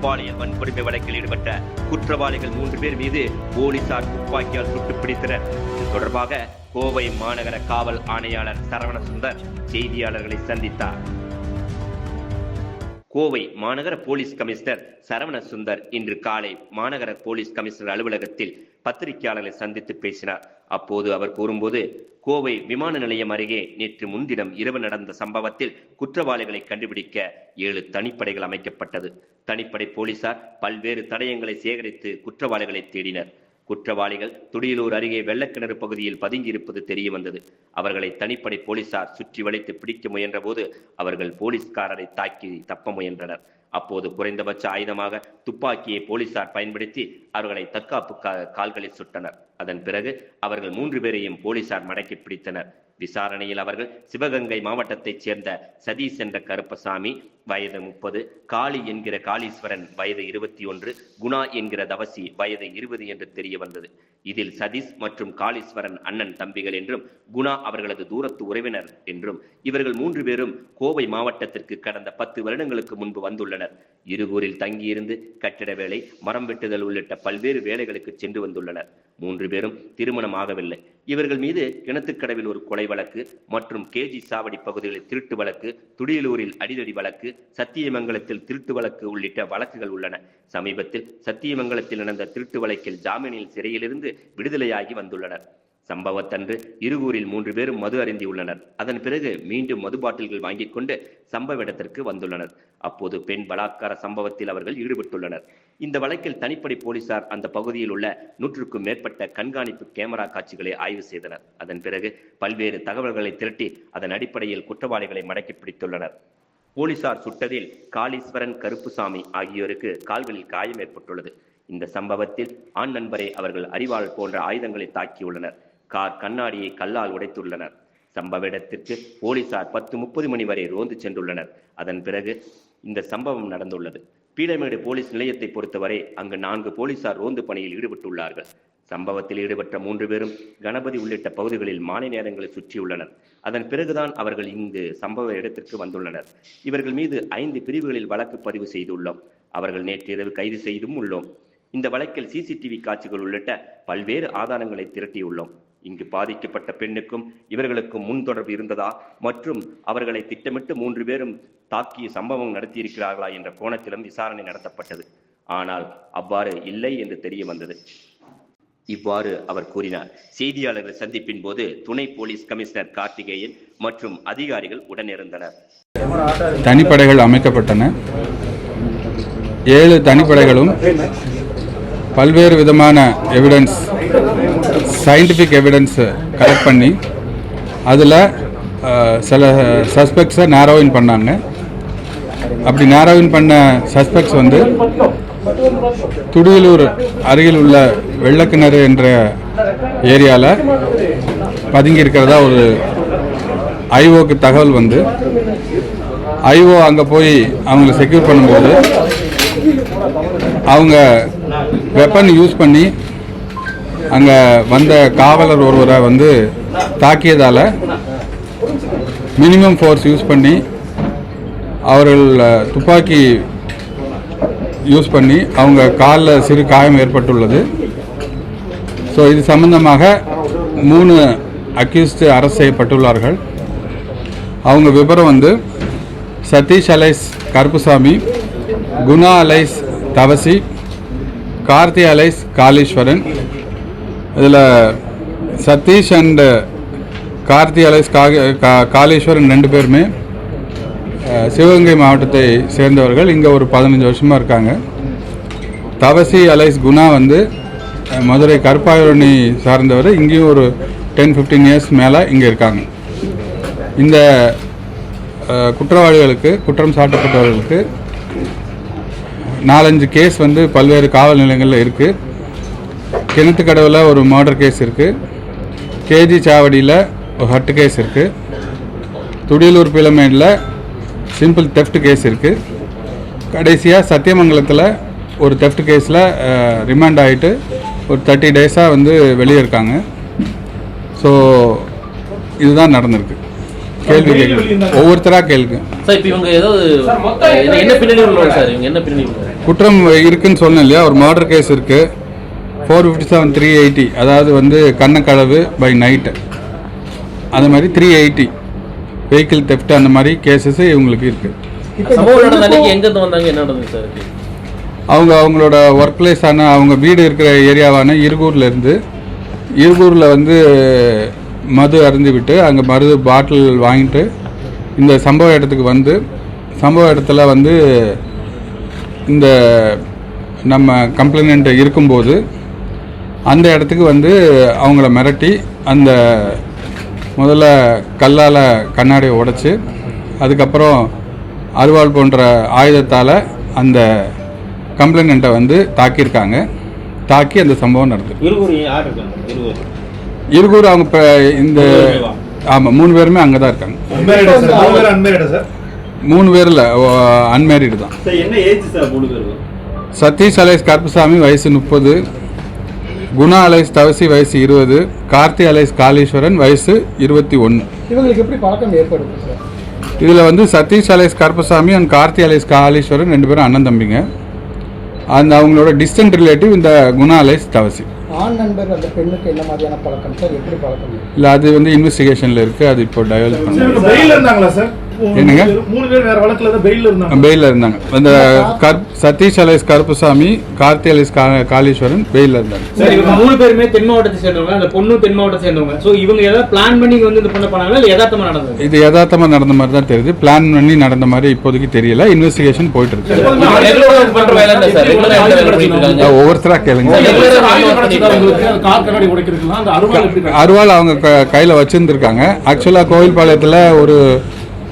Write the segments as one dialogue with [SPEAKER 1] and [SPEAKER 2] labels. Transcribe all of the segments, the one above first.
[SPEAKER 1] பாலியல் வன்கொடுமை வழக்கில் ஈடுபட்ட குற்றவாளிகள் மூன்று பேர் மீது போலீசார் துப்பாக்கியால் சுட்டுப் பிடித்தனர். இது தொடர்பாக கோவை மாநகர காவல் ஆணையாளர் சரவணசுந்தர் செய்தியாளர்களை சந்தித்தார். கோவை மாநகர போலீஸ் கமிஷனர் சரவண சுந்தர் இன்று காலை மாநகர போலீஸ் கமிஷனர் அலுவலகத்தில் பத்திரிகையாளர்களை சந்தித்து பேசினார். அப்போது அவர் கூறும்போது கோவை விமான நிலையம் அருகே நேற்று முன்தினம் இரவு நடந்த சம்பவத்தில் குற்றவாளிகளை கண்டுபிடிக்க ஏழு தனிப்படைகள் அமைக்கப்பட்டது. தனிப்படை போலீசார் பல்வேறு தடயங்களை சேகரித்து குற்றவாளிகளை தேடினர். குற்றவாளிகள் துடியலூர் அருகே வெள்ளக்கிணறு பகுதியில் பதுங்கியிருப்பது தெரிய வந்தது அவர்களை தனிப்படை போலீசார் சுற்றி வளைத்து பிடிக்க முயன்றபோது அவர்கள் போலீஸ்காரரை தாக்கி தப்ப முயன்றனர். அப்போது குறைந்தபட்ச ஆயுதமாக துப்பாக்கியை போலீசார் பயன்படுத்தி அவர்களை தற்காப்புக்காக கால்களில் சுட்டனர். அதன் பிறகு அவர்கள் மூன்று பேரையும் போலீசார் மடக்கி பிடித்தனர். விசாரணையில் அவர்கள் சிவகங்கை மாவட்டத்தைச் சேர்ந்த சதீஷ் என்ற கருப்பசாமி வயது முப்பது காளி என்கிற காளீஸ்வரன் வயது இருபத்தி ஒன்று குணா என்கிற தவசி வயது இருபது என்று தெரிய வந்தது. இதில் சதீஷ் மற்றும் காளீஸ்வரன் அண்ணன் தம்பிகள் என்றும் குணா அவர்களது தூரத்து உறவினர் என்றும் இவர்கள் மூன்று பேரும் கோவை மாவட்டத்திற்கு கடந்த பத்து வருடங்களுக்கு முன்பு வந்துள்ளனர். இருகூரில் தங்கியிருந்து கட்டிட வேலை மரம் வெட்டுதல் உள்ளிட்ட பல்வேறு வேலைகளுக்கு சென்று வந்துள்ளனர். மூன்று பேரும் திருமணம் ஆகவில்லை. இவர்கள் மீது கிணத்துக்கடவில் ஒரு கொலை வழக்கு மற்றும் கேஜி சாவடி பகுதிகளில் திருட்டு வழக்கு துடியலூரில் அடிதடி வழக்கு சத்தியமங்கலத்தில் திருட்டு வழக்கு உள்ளிட்ட வழக்குகள் உள்ளன. சமீபத்தில் சத்தியமங்கலத்தில் நடந்த திருட்டு வழக்கில் ஜாமீனில் சிறையிலிருந்து விடுதலையாகி வந்துள்ளனர். சம்பவத்தன்று இருகூரில் மூன்று பேரும் மது அருந்தியுள்ளனர் அதன் பிறகு மீண்டும் மது பாட்டில்கள் வாங்கிக் கொண்டு சம்பவ இடத்திற்கு வந்துள்ளனர். அப்போது பெண் பலாத்கார சம்பவத்தில் அவர்கள் ஈடுபட்டுள்ளனர். இந்த வழக்கில் தனிப்படை போலீசார் அந்த பகுதியில் உள்ள நூற்றுக்கும் மேற்பட்ட கண்காணிப்பு கேமரா காட்சிகளை ஆய்வு செய்தனர். அதன் பிறகு பல்வேறு தகவல்களை திரட்டி அதன் அடிப்படையில் குற்றவாளிகளை மடக்கி பிடித்துள்ளனர். போலீசார் சுட்டதில் காளீஸ்வரன் கருப்புசாமி ஆகியோருக்கு கால்களில் காயம் ஏற்பட்டுள்ளது. இந்த சம்பவத்தில் ஆண் நண்பரை அவர்கள் அறிவாள் போன்ற ஆயுதங்களை தாக்கியுள்ளனர். கார் கண்ணாடியை கல்லால் உடைத்துள்ளனர். சம்பவ இடத்திற்கு போலீசார் பத்து முப்பது மணி வரை ரோந்து சென்றுள்ளனர். அதன் பிறகு இந்த சம்பவம் நடந்துள்ளது. பீடமேடு போலீஸ் நிலையத்தை பொறுத்தவரை அங்கு நான்கு போலீசார் ரோந்து பணியில் ஈடுபட்டுள்ளார்கள். சம்பவத்தில் ஈடுபட்ட மூன்று பேரும் கணபதி உள்ளிட்ட பகுதிகளில் மாலை நேரங்களை சுற்றியுள்ளனர். அதன் பிறகுதான் அவர்கள் இங்கு சம்பவ இடத்திற்கு வந்துள்ளனர். இவர்கள் மீது ஐந்து பிரிவுகளில் வழக்கு பதிவு செய்துள்ளோம். அவர்கள் நேற்றிரவு கைது செய்தும் உள்ளோம். இந்த வழக்கில் சிசிடிவி காட்சிகள் உள்ளிட்ட பல்வேறு ஆதாரங்களை திரட்டியுள்ளோம். இங்கு பாதிக்கப்பட்ட பெண்ணுக்கும் இவர்களுக்கும் முன் தொடர்பு இருந்ததா? மற்றும் அவர்களை திட்டமிட்டு மூன்று பேரும் தாக்கிய சம்பவம் நடத்தியிருக்கிறார்களா என்ற கோணத்திலும் விசாரணை நடத்தப்பட்டது. ஆனால் அவ்வாறு இல்லை என்று தெரிய வந்தது. இவ்வாறு அவர் கூறினார். செய்தியாளர்கள் சந்திப்பின் போது துணை போலீஸ் கமிஷனர் கார்த்திகேயன் மற்றும் அதிகாரிகள் உடனிருந்தனர்.
[SPEAKER 2] தனிப்படைகள் அமைக்கப்பட்டன. ஏழு தனிப்படைகளும் பல்வேறு விதமான எவிடன்ஸ் சயின்டிஃபிக் எவிடன்ஸ் கலெக்ட் பண்ணி அதில் சில சஸ்பெக்ட்ஸை நேரோவின் பண்ணாங்க. அப்படி நேரோவின் பண்ண சஸ்பெக்ட்ஸ் வந்து துடியலூர் அருகில் உள்ள வெள்ளக்கிணறு என்ற ஏரியாவில் பதுங்கி இருக்கிறதா ஒரு ஐஓக்கு தகவல் வந்து ஐஓ அங்கே போய் அவங்களை செக்யூர் பண்ணும்போது அவங்க வெப்பன் யூஸ் பண்ணி அங்கே வந்த காவலர் ஒருவரை வந்து தாக்கியதால் மினிமம் ஃபோர்ஸ் யூஸ் பண்ணி அவர்கள் துப்பாக்கி யூஸ் பண்ணி அவங்க காலில் சிறு காயம் ஏற்பட்டுள்ளது. ஸோ இது சம்பந்தமாக மூணு அக்யூஸ்டு அரெஸ்ட் செய்யப்பட்டுள்ளார்கள். அவங்க விவரம் வந்து Sathish alias Karuppusamy Guna alias Thavasi Karthi alias Kaleeswaran. இதில் சதீஷ் அண்டு கார்த்தி அலைஸ் கா கா- காளீஸ்வரன் ரெண்டு பேருமே சிவகங்கை மாவட்டத்தை சேர்ந்தவர்கள். இங்கே ஒரு பதினஞ்சு வருஷமாக இருக்காங்க. தவசி அலைஸ் குணா வந்து மதுரை கருப்பாயூரணி சார்ந்தவர். இங்கேயும் ஒரு டென் ஃபிஃப்டீன் இயர்ஸ் மேலே இங்கே இருக்காங்க. இந்த குற்றவாளிகளுக்கு குற்றம் சாட்டப்பட்டவர்களுக்கு நாலஞ்சு கேஸ் வந்து பல்வேறு காவல் நிலையங்களில் இருக்குது கிணத்து கிணத்துக்கடவில் ஒரு மர்டர் கேஸ் இருக்குது கேஜி சாவடியில் ஒரு ஹட்டு கேஸ் இருக்குது துடியலூர் பிளமேடில் சிம்பிள் தெஃப்ட் கேஸ் இருக்குது கடைசியாக சத்தியமங்கலத்தில் ஒரு தெஃப்ட் கேஸில் ரிமாண்ட் ஆகிட்டு ஒரு தேர்ட்டி டேஸாக வந்து வெளியே இருக்காங்க. ஸோ இதுதான் நடந்திருக்கு. கேள்வி ஒவ்வொருத்தராக கேளுங்க
[SPEAKER 3] சார் இப்போ இவங்க ஏதாவது என்ன- பின்னணி உள்ளவங்க சார்? இவங்க என்ன பின்னணி
[SPEAKER 2] குற்றம் இருக்குன்னு சொன்னேன் இல்லையா? ஒரு மர்டர் கேஸ் இருக்கு. Four fifty seven three eighty அதாவது வந்து கண்ணக்களவு பை நைட்டு அந்த மாதிரி த்ரீ எயிட்டி வெஹிக்கிள் தெஃப்ட் அந்த மாதிரி கேசஸ் இவங்களுக்கு இருக்கு.
[SPEAKER 3] சம்பவம் நடந்த அன்னைக்கு எங்க இருந்து வந்தாங்க? என்ன நடந்தது சார்
[SPEAKER 2] அவங்க அவங்களோட ஒர்க் பிளேஸான அவங்க வீடு இருக்கிற ஏரியாவான இருகூர்ல இருந்து இருகூரில் வந்து மது அருந்தி விட்டு அங்கே மருது பாட்டில் வாங்கிட்டு இந்த சம்பவ இடத்துக்கு வந்து சம்பவ இடத்துல வந்து இந்த நம்ம கம்ப்ளைண்ட் இருக்கும்போது அந்த இடத்துக்கு வந்து அவங்கள மிரட்டி அந்த முதல்ல கல்லால் கண்ணாடியை உடைச்சி அதுக்கப்புறம் அருவாள் போன்ற ஆயுதத்தால் அந்த கம்ப்ளைண்ட்டை வந்து தாக்கியிருக்காங்க. தாக்கி அந்த சம்பவம் நடந்தது இருகூர் அவங்க இப்போ இந்த ஆமாம் மூணு பேருமே அங்கே தான் இருக்காங்க
[SPEAKER 4] மூணு
[SPEAKER 2] பேரில் அன்மேரிடு தான்.
[SPEAKER 4] சார் என்ன ஏஜ் சார் மூணு பேருக்கும்
[SPEAKER 2] சதீஷ் அலைஸ் கருப்பசாமி வயசு முப்பது குணா அலைஸ் தவசி வயசு இருபது கார்த்தி அலைஸ் காளீஸ்வரன் வயசு இருபத்தி ஒன்று
[SPEAKER 5] இவங்களுக்கு எப்படி பழக்கம் ஏற்படுது சார்
[SPEAKER 2] இதில் வந்து Sathish alias Karuppasamy and Karthi alias Kaliswaran ரெண்டு பேரும் அண்ணன் தம்பிங்க. அந்த அவங்களோட டிஸ்டன்ட் ரிலேட்டிவ் இந்த குணா அலைஸ் தவசி.
[SPEAKER 5] ஆண் நண்பர் அந்த பெண்ணுக்கு என்ன மாதிரியான பழக்கம்? சார் எப்படி பழக்கம்?
[SPEAKER 2] இல்லை அது வந்து இன்வெஸ்டிகேஷனில் இருக்குது அது இப்போ டெவலப் பண்ண
[SPEAKER 4] பெயில் இருந்தாங்களா சார்?
[SPEAKER 2] என்னங்க?
[SPEAKER 4] மூணு பேர் வேற வழக்குல தான் பெயில் இருந்தாங்க.
[SPEAKER 2] பெயிலில் இருந்தாங்க. அந்த கர் சதீஷ் அலைஸ் கருப்பசாமி கார்த்தி அலைஸ் காளீஸ்வரன் பெயிலில் இருந்தாங்க.
[SPEAKER 6] சார் இவங்க மூணு பேருமே தென் மாவட்டத்தை சேர்ந்தவங்க அந்த பொண்ணும் தென் மாவட்டத்தை சேர்ந்தவங்க. சோ இவங்க ஏதாவது பிளான் பண்ணி வந்து இந்த பொண்ணை பண்ணாங்களா இல்ல யதார்த்தமா நடந்தது?
[SPEAKER 2] இது யதார்த்தமாக நடந்த மாதிரி தான் தெரியுது. பிளான் பண்ணி நடந்த மாதிரி இப்போதைக்கு தெரியல. இன்வெஸ்டிகேஷன் போயிட்டு இருக்கு. ஒவ்வொருத்தராக கேளுங்க.
[SPEAKER 4] அருவாள்
[SPEAKER 2] அவங்க க- கையில வச்சிருந்துருக்காங்க. ஆக்சுவலாக கோவில்பாளையத்தில் ஒரு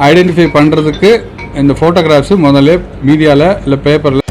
[SPEAKER 2] ஐடென்டிஃபை பண்ணுறதுக்கு இந்த ஃபோட்டோகிராஃப்ஸு முதல்ல மீடியாவில் இல்லை பேப்பரில்